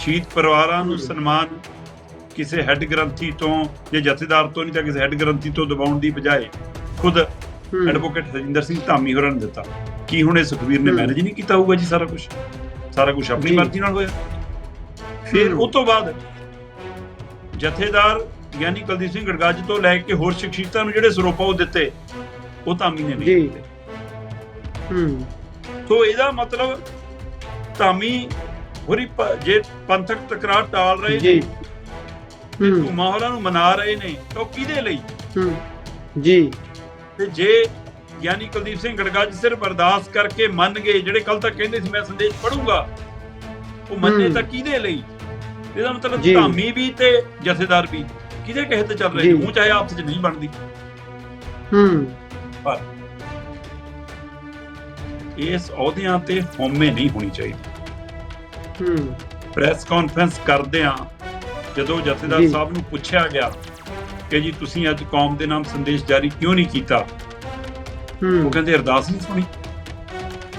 ਸ਼ਹੀਦ ਪਰਿਵਾਰਾਂ ਨੂੰ। ਸਨਮਾਨ ਕਿਸੇ ਹੈੱਡ ਗ੍ਰੰਥੀ ਤੋਂ ਜਾਂ ਜਥੇਦਾਰ ਤੋਂ ਨਹੀਂ ਤਾਂ ਕਿਸੇ ਹੈੱਡ ਗ੍ਰੰਥੀ ਤੋਂ ਦਿਵਾਉਣ ਦੀ ਬਜਾਏ ਖੁਦ ਐਡਵੋਕੇਟ ਸਿੰਘ ਧਾਮੀ ਹੋਰਾਂ ਨੇ ਦਿੱਤਾ ਕੀ ਹੁਣ ਇਹ ਸੁਖਵੀਰ ਨੇ। ਮੈਨੇਜ ਨਹੀਂ ਕੀਤਾ ਹੋਊਗਾ ਜੀ ਸਾਰਾ ਕੁਝ ਸਾਰਾ ਕੁਝ ਆਪਣੀ। ਮਰਜ਼ੀ ਨਾਲ ਹੋਇਆ ਫਿਰ। ਉਸ ਤੋਂ ਬਾਅਦ ਜਥੇਦਾਰ ਗਿਆਨੀ ਕੁਲਦੀਪ ਸਿੰਘ ਗੜਗੱਜ ਤੋਂ ਲੈ ਕੇ ਹੋਰ ਸ਼ਖਸੀਅਤਾਂ ਨੂੰ ਜਿਹੜੇ ਸਰੋਪਾ ਉਹ ਦਿੱਤੇ ਉਹ ਧਾਮੀ ਨੇ ਨਹੀਂ ਜੀ। ਦਿੱਤੇ ਹੂੰ ਸੋ ਇਹਦਾ ਮਤਲਬ ਧਾਮੀ ਹੋਰੀ ਜੇ ਪੰਥਕ ਤਕਰਾਰ ਟਾਲ ਰਹੇ ਨੇ ਜੀ। ਹੂੰ। ਧੂਮਾ ਹੋਰਾਂ ਨੂੰ ਮਨਾ ਰਹੇ ਨੇ ਤਾਂ ਕਿਹਦੇ ਲਈ? ਹੂੰ। ਜੀ। ਤੇ ਜੇ ਗਿਆਨੀ ਕੁਲਦੀਪ ਸਿੰਘ ਗੜਗੱਜ ਸਿਰਫ ਅਰਦਾਸ ਕਰਕੇ ਮੰਨ ਗਏ ਜਿਹੜੇ ਕੱਲ ਤੱਕ ਕਹਿੰਦੇ ਸੀ ਮੈਂ ਸੰਦੇਸ਼ ਪੜੂੰਗਾ ਉਹ ਮੰਨੇ ਹੂੰ। ਤਾਂ ਕਿਹਦੇ ਲਈ? ਇਹਦਾ ਮਤਲਬ। ਧਾਮੀ ਵੀ ਤੇ ਜਥੇਦਾਰ ਵੀ। ਕਿਹਦੇ ਕਹੇ ਤੇ ਚੱਲ ਰਹੇ ਉਹ ਚਾਹੇ ਆਪਸ ਵਿੱਚ ਨਹੀਂ ਬਣਦੀ। ਹੂੰ। ਪਰ ਇਸ ਅਹੁਦਿਆਂ ਤੇ ਹਉਮੈ ਨਹੀਂ ਹੋਣੀ ਚਾਹੀਦੀ। ਹੂੰ ਪ੍ਰੈਸ ਕਾਨਫਰੰਸ ਕਰਦਿਆਂ ਜਦੋਂ ਜਥੇਦਾਰ। ਸਾਹਿਬ ਨੂੰ ਪੁੱਛਿਆ ਗਿਆ ਕਿ ਜੀ ਤੁਸੀਂ ਅੱਜ ਕੌਮ ਦੇ ਨਾਮ ਸੰਦੇਸ਼ ਜਾਰੀ ਕਿਉਂ ਨਹੀਂ ਕੀਤਾ? ਉਹ ਕਹਿੰਦੇ ਅਰਦਾਸ ਨਹੀਂ ਸੁਣੀ।